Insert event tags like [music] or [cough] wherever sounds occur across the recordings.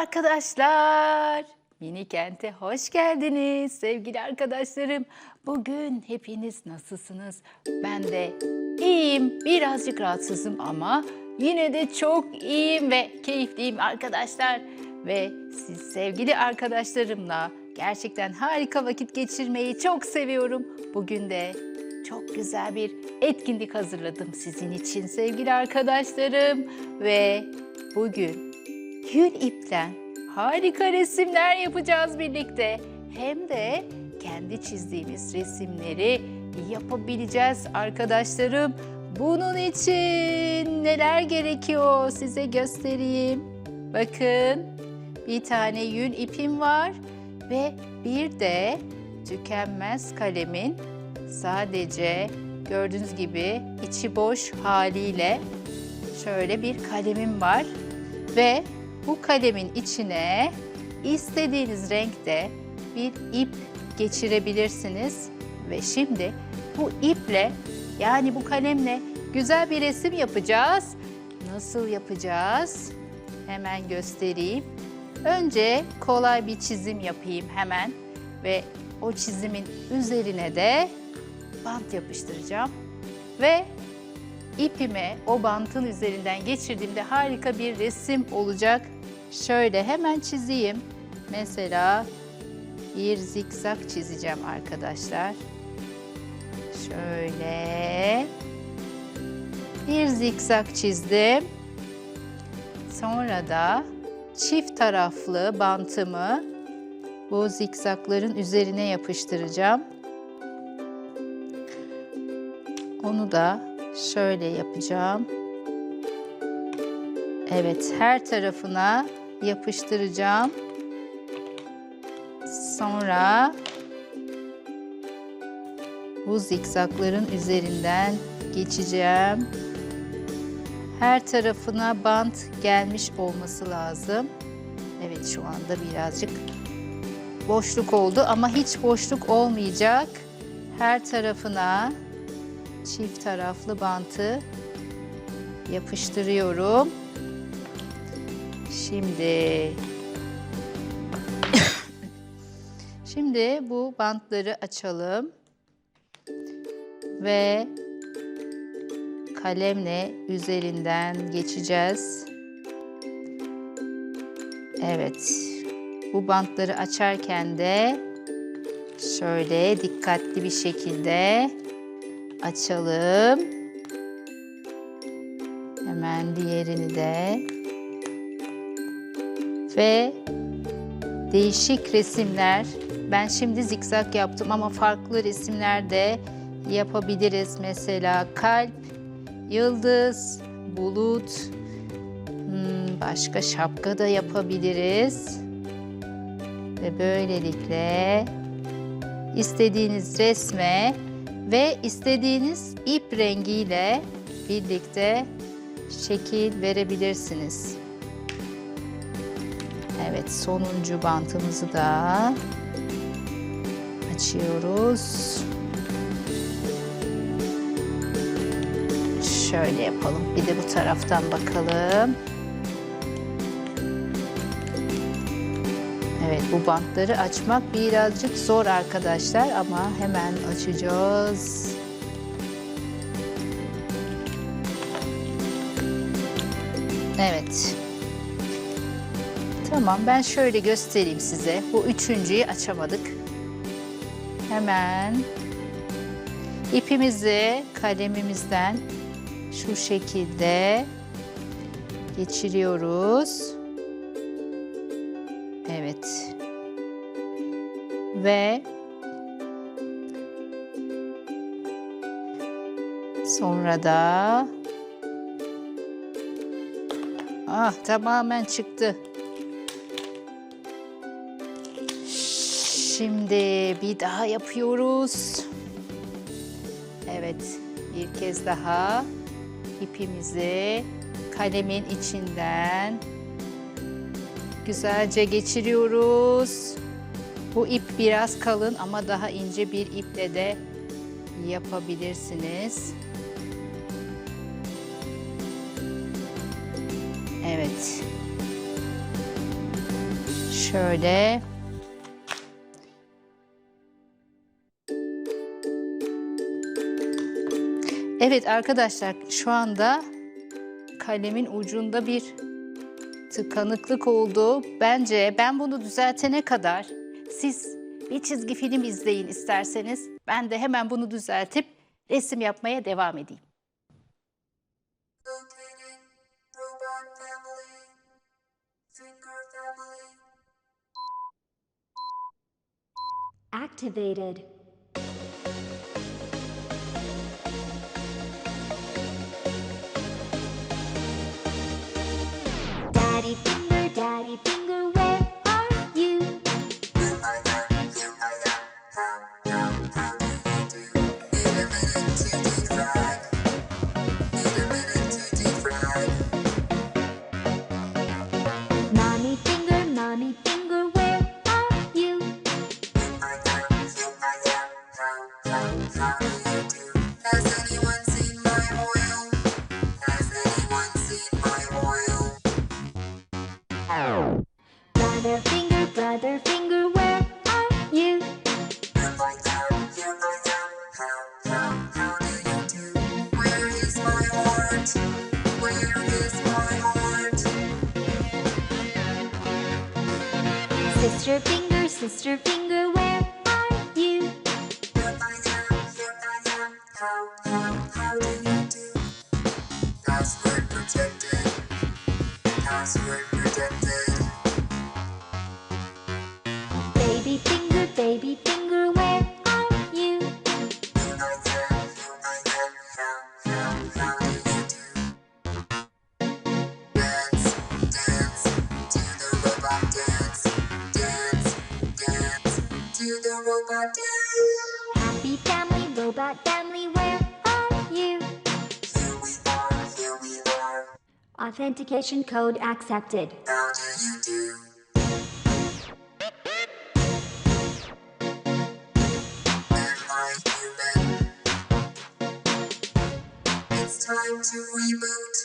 arkadaşlar. Mini kente hoş geldiniz sevgili arkadaşlarım. Bugün hepiniz nasılsınız? Ben de iyiyim. Birazcık rahatsızım ama yine de çok iyiyim ve keyifliyim arkadaşlar. Ve siz sevgili arkadaşlarımla gerçekten harika vakit geçirmeyi çok seviyorum. Bugün de çok güzel bir etkinlik hazırladım sizin için sevgili arkadaşlarım. Ve bugün Yün ipten harika resimler yapacağız birlikte. Hem de kendi çizdiğimiz resimleri yapabileceğiz arkadaşlarım. Bunun için neler gerekiyor size göstereyim. Bakın bir tane yün ipim var ve bir de tükenmez kalemin sadece gördüğünüz gibi içi boş haliyle şöyle bir kalemim var ve bu kalemin içine istediğiniz renkte bir ip geçirebilirsiniz ve şimdi bu iple yani bu kalemle güzel bir resim yapacağız. Nasıl yapacağız? Hemen göstereyim. Önce kolay bir çizim yapayım hemen ve o çizimin üzerine de bant yapıştıracağım ve ipimi o bantın üzerinden geçirdiğimde harika bir resim olacak. Şöyle hemen çizeyim. Mesela bir zikzak çizeceğim arkadaşlar. Şöyle bir zikzak çizdim. Sonra da çift taraflı bantımı bu zikzakların üzerine yapıştıracağım. Onu da şöyle yapacağım. Evet, her tarafına yapıştıracağım. Sonra bu zikzakların üzerinden geçeceğim. Her tarafına bant gelmiş olması lazım. Evet, şu anda birazcık boşluk oldu ama hiç boşluk olmayacak. Her tarafına çift taraflı bantı yapıştırıyorum. Şimdi [coughs] Şimdi bu bantları açalım. Ve kalemle üzerinden geçeceğiz. Evet. Bu bantları açarken de şöyle dikkatli bir şekilde açalım. Hemen diğerini de. Ve değişik resimler. Ben şimdi zikzak yaptım ama farklı resimler de yapabiliriz. Mesela kalp, yıldız, bulut, hmm, başka şapka da yapabiliriz. Ve böylelikle istediğiniz resme ve istediğiniz ip rengiyle birlikte şekil verebilirsiniz. Evet sonuncu bantımızı da açıyoruz. Şöyle yapalım. Bir de bu taraftan bakalım. Bu bantları açmak birazcık zor arkadaşlar ama hemen açacağız. Evet. Tamam ben şöyle göstereyim size. Bu üçüncüyü açamadık. Hemen ipimizi kalemimizden şu şekilde geçiriyoruz. Ve sonra da Ah tamamen çıktı. Şimdi bir daha yapıyoruz. Evet, bir kez daha ipimizi kalemin içinden güzelce geçiriyoruz. Bu ip biraz kalın ama daha ince bir iple de yapabilirsiniz. Evet. Şöyle. Evet arkadaşlar şu anda kalemin ucunda bir tıkanıklık oldu. Bence ben bunu düzeltene kadar siz bir çizgi film izleyin isterseniz. Ben de hemen bunu düzeltip resim yapmaya devam edeyim. Activated. Daddy finger, daddy finger, Authentication code accepted. How do you do? Am I human? It's time to reboot.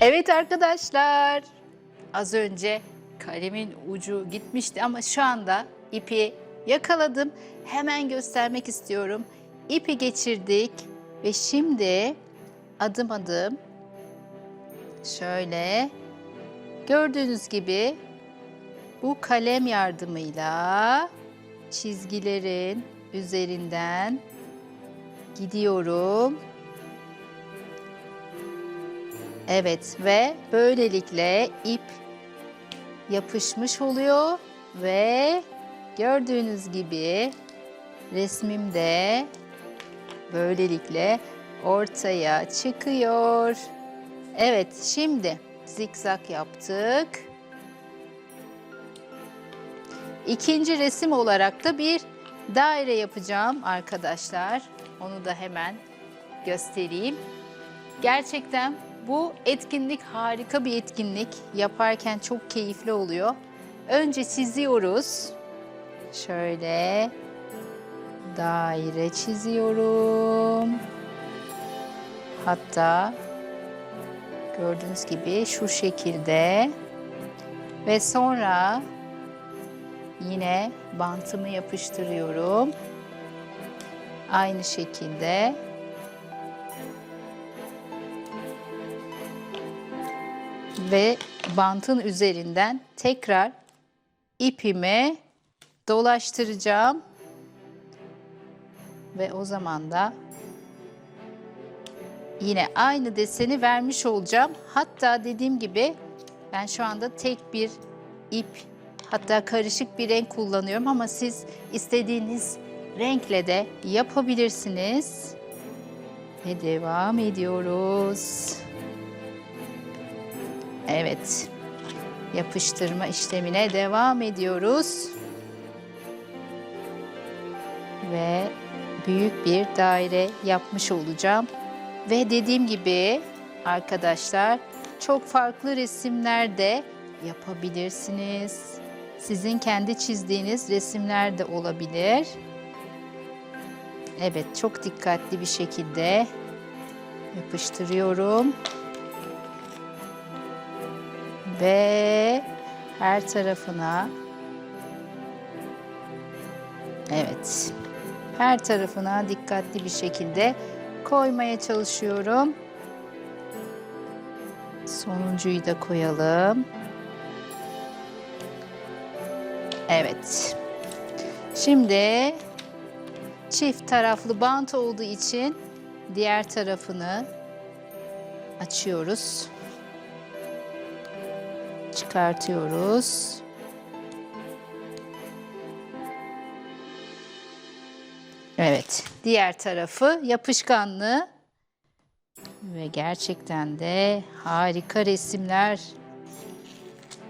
Evet arkadaşlar. Az önce kalemin ucu gitmişti ama şu anda ipi yakaladım. Hemen göstermek istiyorum. İpi geçirdik ve şimdi adım adım şöyle gördüğünüz gibi bu kalem yardımıyla çizgilerin üzerinden gidiyorum. Evet ve böylelikle ip yapışmış oluyor ve gördüğünüz gibi resmimde böylelikle ortaya çıkıyor. Evet şimdi zikzak yaptık. İkinci resim olarak da bir daire yapacağım arkadaşlar. Onu da hemen göstereyim. Gerçekten bu etkinlik harika bir etkinlik. Yaparken çok keyifli oluyor. Önce çiziyoruz. Şöyle daire çiziyorum. Hatta gördüğünüz gibi şu şekilde ve sonra yine bantımı yapıştırıyorum. Aynı şekilde ve bantın üzerinden tekrar ipimi dolaştıracağım. Ve o zaman da yine aynı deseni vermiş olacağım. Hatta dediğim gibi ben şu anda tek bir ip hatta karışık bir renk kullanıyorum ama siz istediğiniz renkle de yapabilirsiniz. Ve devam ediyoruz. Evet. Yapıştırma işlemine devam ediyoruz. Ve büyük bir daire yapmış olacağım. Ve dediğim gibi arkadaşlar çok farklı resimlerde yapabilirsiniz. Sizin kendi çizdiğiniz resimler de olabilir. Evet, çok dikkatli bir şekilde yapıştırıyorum. Ve her tarafına Evet. Her tarafına dikkatli bir şekilde koymaya çalışıyorum. Sonuncuyu da koyalım. Evet. Şimdi çift taraflı bant olduğu için diğer tarafını açıyoruz. Çıkartıyoruz. Evet, diğer tarafı yapışkanlı ve gerçekten de harika resimler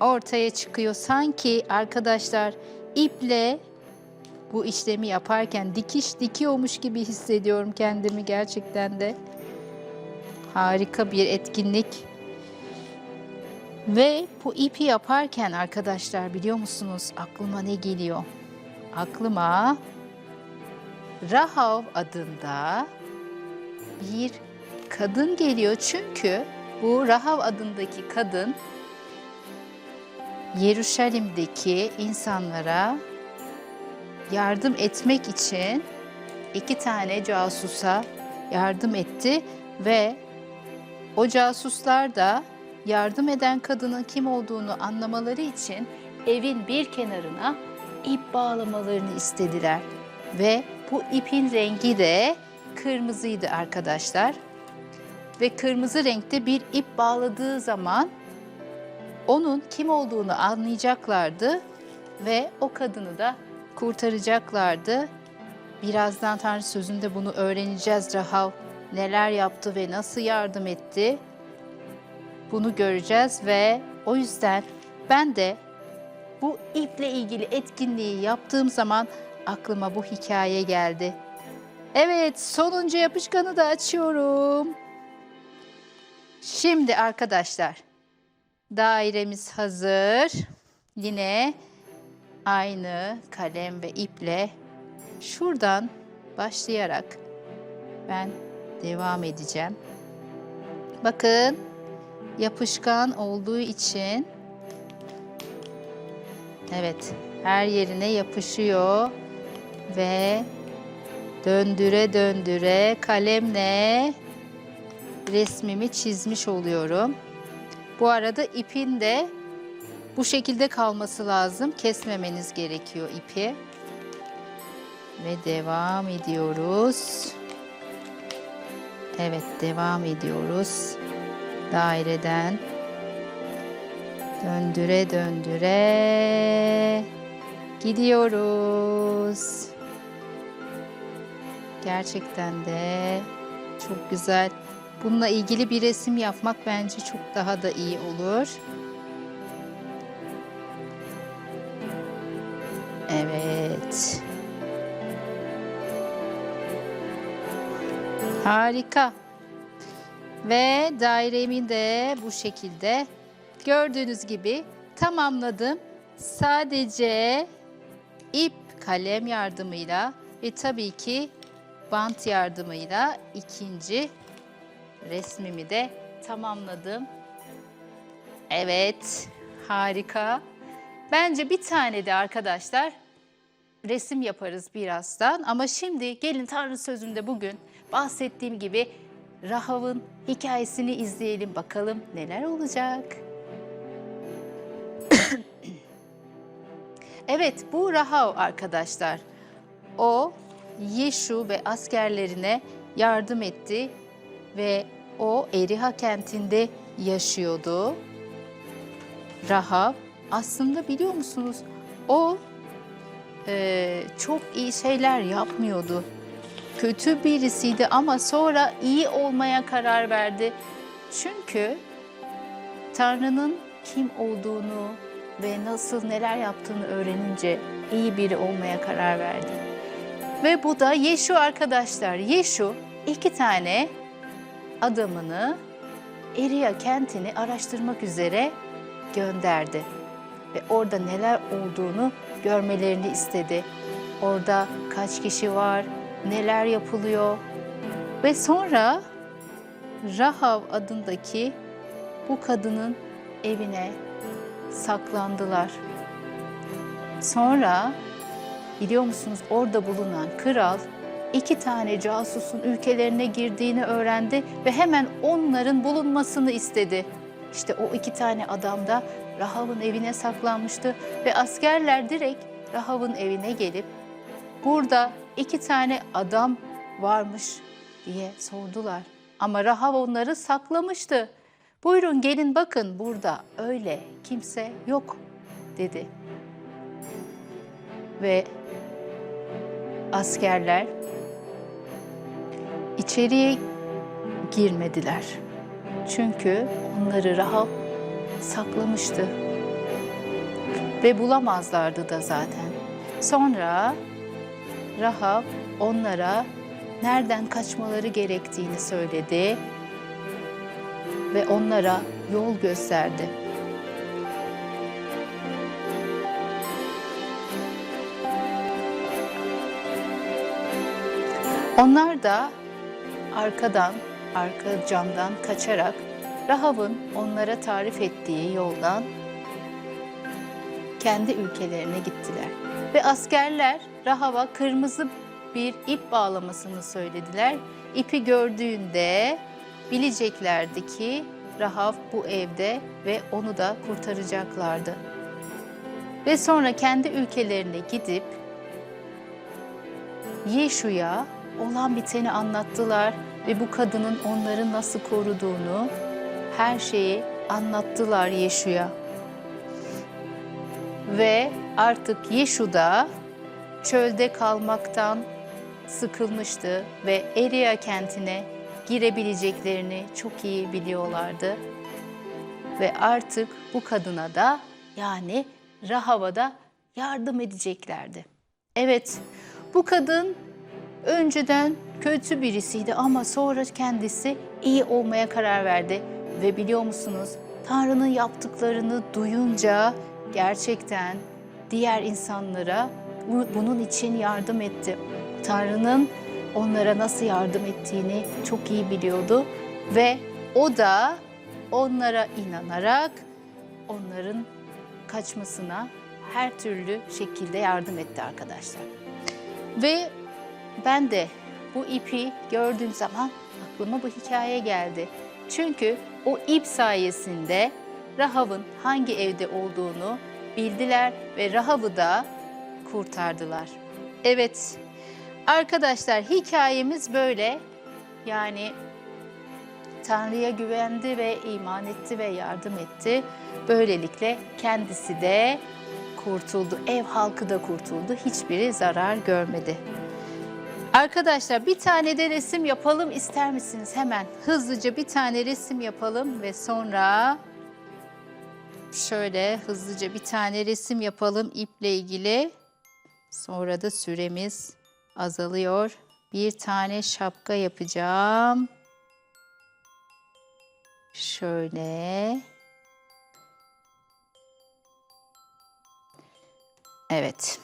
ortaya çıkıyor. Sanki arkadaşlar iple bu işlemi yaparken dikiş dikiyormuş gibi hissediyorum kendimi gerçekten de. Harika bir etkinlik. Ve bu ipi yaparken arkadaşlar biliyor musunuz aklıma ne geliyor? Aklıma Rahav adında bir kadın geliyor. Çünkü bu Rahav adındaki kadın Yeruşalim'deki insanlara yardım etmek için iki tane casusa yardım etti ve o casuslar da yardım eden kadının kim olduğunu anlamaları için evin bir kenarına ip bağlamalarını istediler. Ve bu ipin rengi de kırmızıydı arkadaşlar. Ve kırmızı renkte bir ip bağladığı zaman onun kim olduğunu anlayacaklardı ve o kadını da kurtaracaklardı. Birazdan Tanrı sözünde bunu öğreneceğiz. Rahav neler yaptı ve nasıl yardım etti. Bunu göreceğiz ve o yüzden ben de bu iple ilgili etkinliği yaptığım zaman aklıma bu hikaye geldi. Evet, sonuncu yapışkanı da açıyorum. Şimdi arkadaşlar, dairemiz hazır. Yine aynı kalem ve iple şuradan başlayarak ben devam edeceğim. Bakın, yapışkan olduğu için evet, her yerine yapışıyor ve döndüre döndüre kalemle resmimi çizmiş oluyorum. Bu arada ipin de bu şekilde kalması lazım. Kesmemeniz gerekiyor ipi. Ve devam ediyoruz. Evet, devam ediyoruz. Daireden döndüre döndüre gidiyoruz. Gerçekten de çok güzel. Bununla ilgili bir resim yapmak bence çok daha da iyi olur. Evet. Harika. Ve dairemi de bu şekilde gördüğünüz gibi tamamladım. Sadece ip kalem yardımıyla ve tabii ki bant yardımıyla ikinci resmimi de tamamladım. Evet, harika. Bence bir tane de arkadaşlar resim yaparız birazdan. Ama şimdi gelin Tanrı sözünde bugün bahsettiğim gibi Rahav'ın hikayesini izleyelim bakalım neler olacak. [coughs] evet bu Rahav arkadaşlar. O Yeşu ve askerlerine yardım etti ve o Eriha kentinde yaşıyordu. Rahav aslında biliyor musunuz o e, çok iyi şeyler yapmıyordu. Kötü birisiydi ama sonra iyi olmaya karar verdi. Çünkü Tanrı'nın kim olduğunu ve nasıl neler yaptığını öğrenince iyi biri olmaya karar verdi. Ve bu da Yeşu arkadaşlar. Yeşu iki tane adamını Eriya kentini araştırmak üzere gönderdi. Ve orada neler olduğunu görmelerini istedi. Orada kaç kişi var, neler yapılıyor. Ve sonra Rahav adındaki bu kadının evine saklandılar. Sonra biliyor musunuz orada bulunan kral iki tane casusun ülkelerine girdiğini öğrendi ve hemen onların bulunmasını istedi. İşte o iki tane adam da Rahav'ın evine saklanmıştı ve askerler direkt Rahav'ın evine gelip burada iki tane adam varmış diye sordular. Ama Rahav onları saklamıştı. Buyurun gelin bakın burada öyle kimse yok dedi. Ve askerler içeriye girmediler. Çünkü onları Rahav saklamıştı. Ve bulamazlardı da zaten. Sonra Rahav onlara nereden kaçmaları gerektiğini söyledi ve onlara yol gösterdi. Onlar da arkadan, arka camdan kaçarak Rahav'ın onlara tarif ettiği yoldan kendi ülkelerine gittiler. Ve askerler Rahav'a kırmızı bir ip bağlamasını söylediler. İpi gördüğünde bileceklerdi ki Rahav bu evde ve onu da kurtaracaklardı. Ve sonra kendi ülkelerine gidip Yeşu'ya olan biteni anlattılar ve bu kadının onları nasıl koruduğunu her şeyi anlattılar Yeşu'ya. Ve artık Yeşu da çölde kalmaktan sıkılmıştı ve Eria kentine girebileceklerini çok iyi biliyorlardı. Ve artık bu kadına da yani Rahav'a da yardım edeceklerdi. Evet, bu kadın önceden kötü birisiydi ama sonra kendisi iyi olmaya karar verdi. Ve biliyor musunuz Tanrı'nın yaptıklarını duyunca gerçekten diğer insanlara bu- bunun için yardım etti. Tanrı'nın onlara nasıl yardım ettiğini çok iyi biliyordu ve o da onlara inanarak onların kaçmasına her türlü şekilde yardım etti arkadaşlar. Ve ben de bu ipi gördüğüm zaman aklıma bu hikaye geldi. Çünkü o ip sayesinde Rahav'ın hangi evde olduğunu bildiler ve Rahav'ı da kurtardılar. Evet arkadaşlar hikayemiz böyle. Yani Tanrı'ya güvendi ve iman etti ve yardım etti. Böylelikle kendisi de kurtuldu. Ev halkı da kurtuldu. Hiçbiri zarar görmedi. Arkadaşlar bir tane de resim yapalım ister misiniz? Hemen hızlıca bir tane resim yapalım ve sonra şöyle hızlıca bir tane resim yapalım iple ilgili. Sonra da süremiz azalıyor. Bir tane şapka yapacağım. Şöyle. Evet.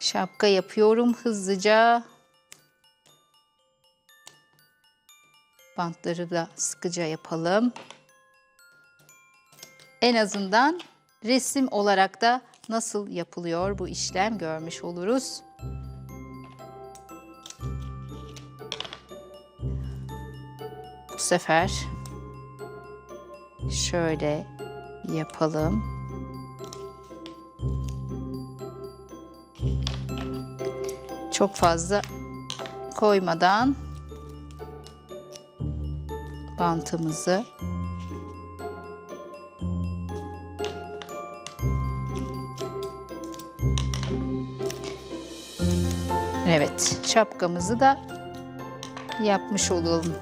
Şapka yapıyorum hızlıca. Bantları da sıkıca yapalım. En azından resim olarak da nasıl yapılıyor bu işlem görmüş oluruz. Bu sefer şöyle yapalım. Çok fazla koymadan bantımızı Evet, şapkamızı da yapmış olalım.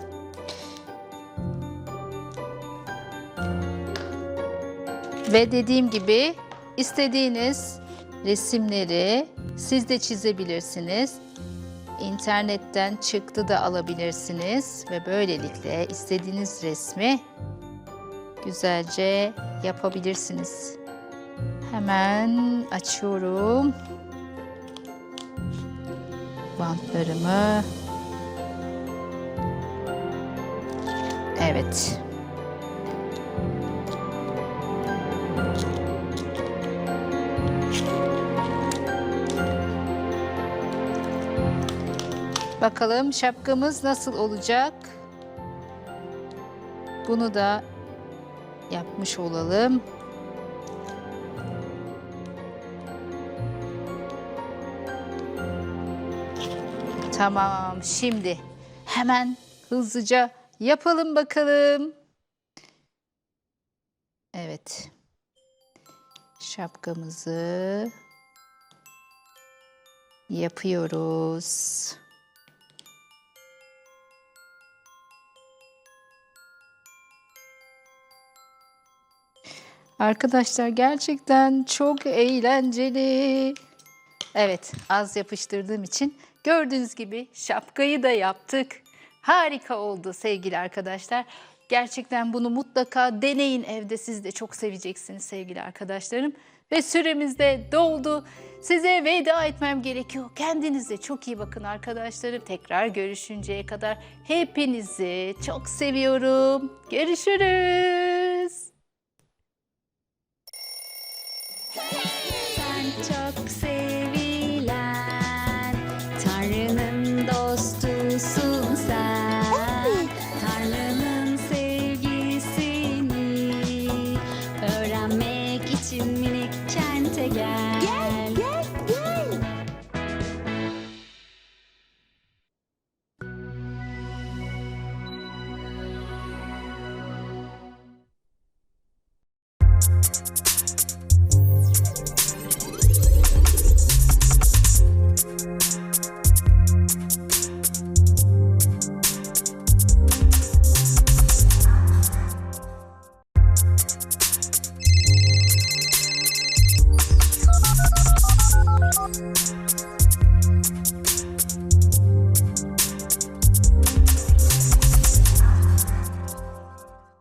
Ve dediğim gibi istediğiniz resimleri siz de çizebilirsiniz. İnternetten çıktı da alabilirsiniz ve böylelikle istediğiniz resmi güzelce yapabilirsiniz. Hemen açıyorum. Bantlarımı. Evet. Bakalım şapkamız nasıl olacak? Bunu da yapmış olalım. Tamam, şimdi hemen hızlıca yapalım bakalım. Evet. Şapkamızı yapıyoruz. Arkadaşlar gerçekten çok eğlenceli. Evet, az yapıştırdığım için gördüğünüz gibi şapkayı da yaptık. Harika oldu sevgili arkadaşlar. Gerçekten bunu mutlaka deneyin evde. Siz de çok seveceksiniz sevgili arkadaşlarım. Ve süremiz de doldu. Size veda etmem gerekiyor. Kendinize çok iyi bakın arkadaşlarım. Tekrar görüşünceye kadar hepinizi çok seviyorum. Görüşürüz. Kente